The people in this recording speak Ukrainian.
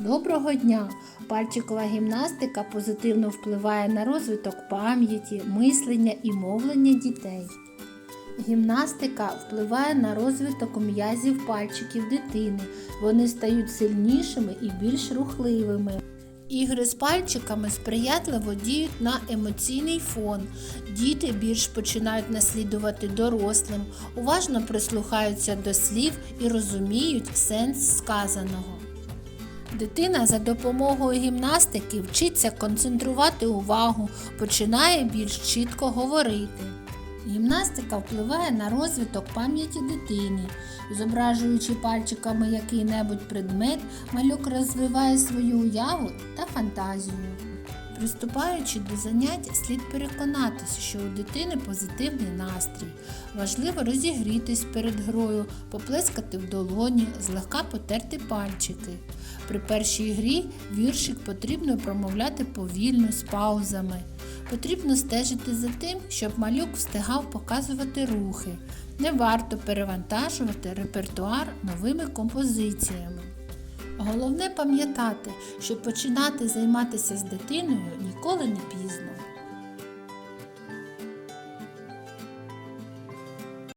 Доброго дня! Пальчикова гімнастика позитивно впливає на розвиток пам'яті, мислення і мовлення дітей. Гімнастика впливає на розвиток м'язів пальчиків дитини. Вони стають сильнішими і більш рухливими. Ігри з пальчиками сприятливо діють на емоційний фон. Діти більш починають наслідувати дорослим, уважно прислухаються до слів і розуміють сенс сказаного. Дитина за допомогою гімнастики вчиться концентрувати увагу, починає більш чітко говорити. Гімнастика впливає на розвиток пам'яті дитини. Зображуючи пальчиками який-небудь предмет, малюк розвиває свою уяву та фантазію. Приступаючи до занять, слід переконатися, що у дитини позитивний настрій. Важливо розігрітись перед грою, поплескати в долоні, злегка потерти пальчики. При першій грі віршик потрібно промовляти повільно з паузами. Потрібно стежити за тим, щоб малюк встигав показувати рухи. Не варто перевантажувати репертуар новими композиціями. Головне пам'ятати, що починати займатися з дитиною ніколи не пізно.